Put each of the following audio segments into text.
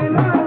Bye.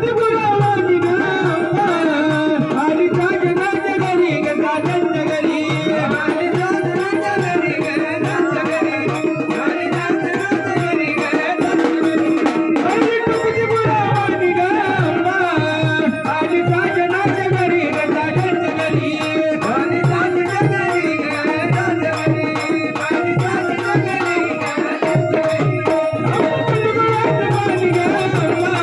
च गरी करी करी बी गाज पाच नाच करी गदा चंद्र करी घर कर